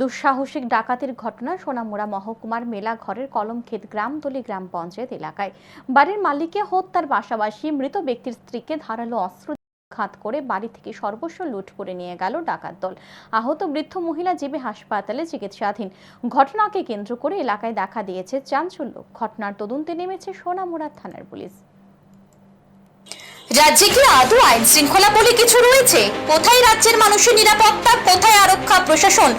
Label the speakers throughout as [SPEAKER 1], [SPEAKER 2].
[SPEAKER 1] দুঃসাহসিক ডাকাতির ঘটনা সোনামুড়া মহকুমার মেলা মেলাঘরের কলমক্ষেত গ্রামতলি গ্রাম পঞ্চায়েত এলাকায়। বাড়ির মালিককে হত্যার পাশাপাশি মৃত ব্যক্তির স্ত্রীকে ধারালো অস্ত্র ঘাত করে বাড়ি থেকে সর্বস্ব লুট করে নিয়ে গেল ডাকাত দল। আহত বৃদ্ধ মহিলা জীবী হাসপাতালে চিকিৎসাধীন। ঘটনাকে কেন্দ্র করে এলাকায় দেখা দিয়েছে চাঞ্চল্য। ঘটনার তদন্তে নেমেছে সোনামুড়া থানার পুলিশ।
[SPEAKER 2] রাজ্যে কি আদৌ আইন শৃঙ্খলা বলে কিছু রয়েছে? কোথায় রাজ্যের মানুষের নিরাপত্তা? কোথায় আরক্ষা প্রশাসন?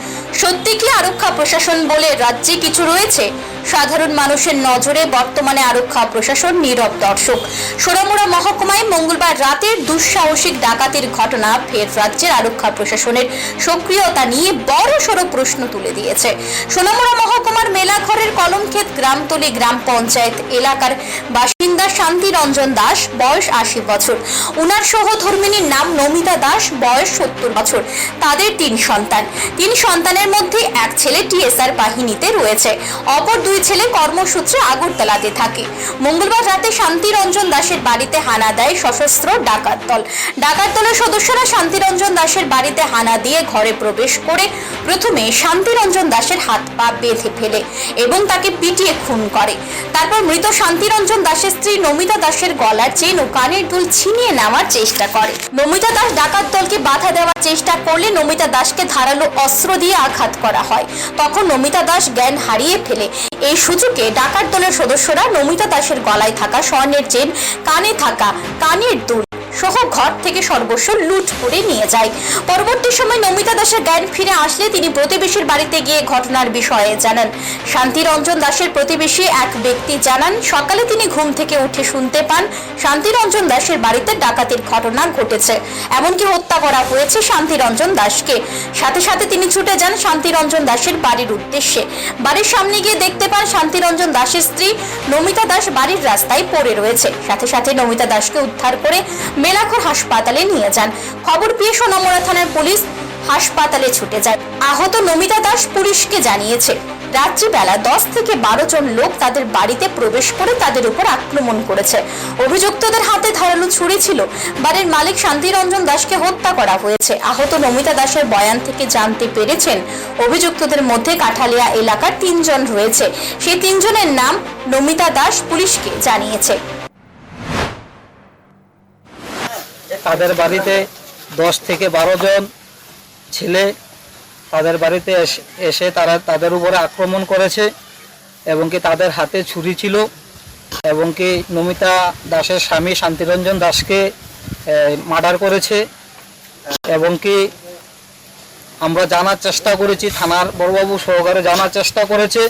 [SPEAKER 2] সত্যি কি আরক্ষা প্রশাসন বলে রাজ্যে কিছু রয়েছে? সাধারণ মানুষের নজরে বর্তমানে আরক্ষা প্রশাসন নীরব দর্শক। সোনামুড়া মহকুমায় মঙ্গলবার রাতের দুঃসাহসিক ডাকাতির ঘটনা ফের রাজ্যের আরক্ষা প্রশাসনের সক্রিয়তা নিয়ে বড় সড়ো প্রশ্ন তুলে দিয়েছে। সোনামুড়া মহকুমার মেলাঘরের কলমক্ষেত গ্রামতলি গ্রাম পঞ্চায়েত এলাকার বাসিন্দা শান্তিরঞ্জন দাস, বয়স আশি বছর। উনার সহধর্মিনীর নাম নমিতা দাস, বয়স সত্তর বছর। তাদের তিন সন্তান। তিন সন্তানের মধ্যে এক ছেলে টিএসআর বাহিনীতে রয়েছে। অপর দুই ছেলে কর্মসূত্রে আগরতলাতে থাকে। মঙ্গলবার রাতে শান্তিরঞ্জন দাসের বাড়িতে হানা দেয় সশস্ত্র ডাকাত দল। ডাকাত দলের সদস্যরা শান্তিরঞ্জন দাসের বাড়িতে হানা দিয়ে ঘরে প্রবেশ করে প্রথমে শান্তিরঞ্জন দাসের হাত পা বেঁধে ফেলে এবং তাকে পিটিয়ে খুন করে। তারপর মৃত শান্তিরঞ্জন দাসের স্ত্রী নমিতা দাসের গলার চেন ও কানের দুল ছিনিয়ে নেওয়ার চেষ্টা করে। নমিতা দাস ডাকাত দলকে বাধা দেওয়ার চেষ্টা করলে নমিতা দাসকে ধারালো অস্ত্র দিয়ে আঘাত করা হয়। তখন নমিতা দাস জ্ঞান হারিয়ে ফেলে। এই সুযোগে ডাকাত দলের সদস্যরা নমিতা দাসের গলায় থাকা স্বর্ণের চেন, কানে থাকা কানের দুল সহ ঘর থেকে সর্বস্ব লুট করে নিয়ে যায়। পরবর্তী সময় নমিতা দাসের জ্ঞান ফিরে আসলে তিনি প্রতিবেশীর বাড়িতে গিয়ে ঘটনার বিষয়ে জানান। শান্তিরঞ্জন দাসের প্রতিবেশী এক ব্যক্তি জানান, সকালে তিনি ঘুম থেকে উঠে শুনতে পান শান্তিরঞ্জন দাসের বাড়িতে ডাকাতির ঘটনা ঘটেছে। এমনকি হত্যা করা হয়েছে শান্তিরঞ্জন দাসকে। সাথে সাথে তিনি ছুটে যান শান্তিরঞ্জন দাসের বাড়ির উদ্দেশ্যে। বাড়ির সামনে গিয়ে দেখতে পান শান্তিরঞ্জন দাসের স্ত্রী নমিতা দাস বাড়ির রাস্তায় পড়ে রয়েছে। সাথে সাথে নমিতা দাসকে উদ্ধার করে মেলাঘর হাসপাতালে নিয়ে যান। খবর পেয়ে সোনামুড়া থানার পুলিশ হাসপাতালে ছুটে যায়। আহত নমিতা দাস পুলিশকে জানিয়েছে, রাত্রিবেলা দশ থেকে বারো জন লোক তাদের বাড়িতে প্রবেশ করে তাদের উপর আক্রমণ করেছে। অভিযুক্তদের হাতে ধারালো ছুরি ছিল। বাড়ির মালিক শান্তিরঞ্জন দাসকে হত্যা করা হয়েছে। আহত নমিতা দাসের বয়ান থেকে জানতে পেরেছেন, অভিযুক্তদের মধ্যে কাঠালিয়া এলাকার তিনজন রয়েছে। সেই তিনজনের নাম নমিতা দাস পুলিশকে জানিয়েছে।
[SPEAKER 3] তাদের বাড়িতে দশ থেকে বারো জন ছেলে তাদের বাড়িতে এস- তারা তাদের উপরে আক্রমণ করেছে এবং কি তাদের হাতে ছুরি ছিল এবং কি নমিতা দাসের স্বামী শান্তিরঞ্জন দাসকে মার্ডার করেছে এবং কি আমরা জানার চেষ্টা করেছি, থানার বড়বাবু সহকারে জানার চেষ্টা করেছে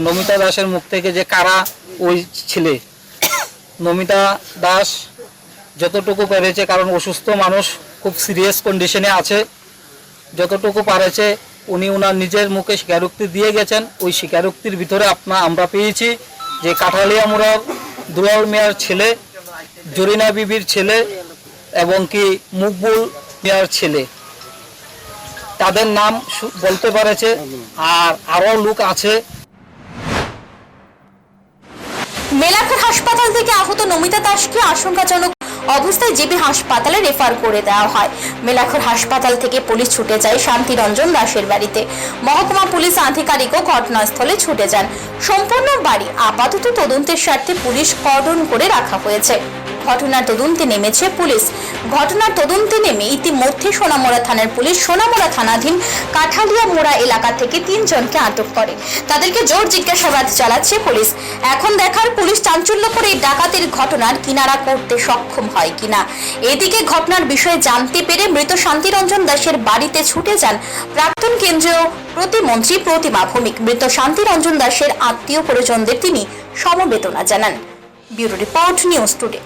[SPEAKER 3] নমিতা দাসের মুখ থেকে যে কারা ওই ছেলে। নমিতা দাস যতটুকু পেরেছে, কারণ অসুস্থ মানুষ খুব সিরিয়াস কন্ডিশনে আছে। যতটুকু পারেছে, উনি ওনার নিজের মুখে স্বীকারোক্তি দিয়ে গেছেন। ওই স্বীকারোক্তির ভিতরে আপনা আমরা পেয়েছি যে কাঠালিয়া মোড়ার দুলাল মিয়ার ছেলে, জরিনা বিবির ছেলে এবং কি মুকবুল মিয়ার ছেলে। তাদের নাম বলতে পারেছে, আর আরও লোক আছে।
[SPEAKER 2] মেলাঘাট হাসপাতাল থেকে আহত নমিতা দাসকে আশঙ্কাজনক অবস্থায় জিবি হাসপাতালে রেফার করে দেওয়া হয়। মেলাখর হাসপাতাল থেকে পুলিশ ছুটে যায় শান্তিরঞ্জন দাসের বাড়িতে। মহকুমা পুলিশ আধিকারিকও ঘটনাস্থলে ছুটে যান। সম্পূর্ণ বাড়ি আপাতত তদন্তের স্বার্থে পুলিশ কর্ডন করে রাখা হয়েছে। ঘটনার তদন্তে নেমেছে পুলিশ। ঘটনার তদন্তে নেমে ইতিমধ্যে সোনামোড়া থানার পুলিশ সোনামোড়া থানাধীন কাঠালিয়া মোড়া এলাকা থেকে তিনজনকে আটক করে। তাদেরকে জোর জিজ্ঞাসাবাদ চালাচ্ছে পুলিশ। এখন দেখার পুলিশ চাঞ্চল্য করে এই ডাকাতির ঘটনার কিনারা করতে সক্ষম হয় কিনা। এদিকে ঘটনার বিষয়ে জানতে পেরে মৃত শান্তিরঞ্জন দাসের বাড়িতে ছুটে যান প্রাক্তন কেন্দ্রীয় প্রতিমন্ত্রী প্রতিমা ভৌমিক। মৃত শান্তিরঞ্জন দাসের আত্মীয় পরিজনদের তিনি সমবেদনা জানান। Bureau report news today.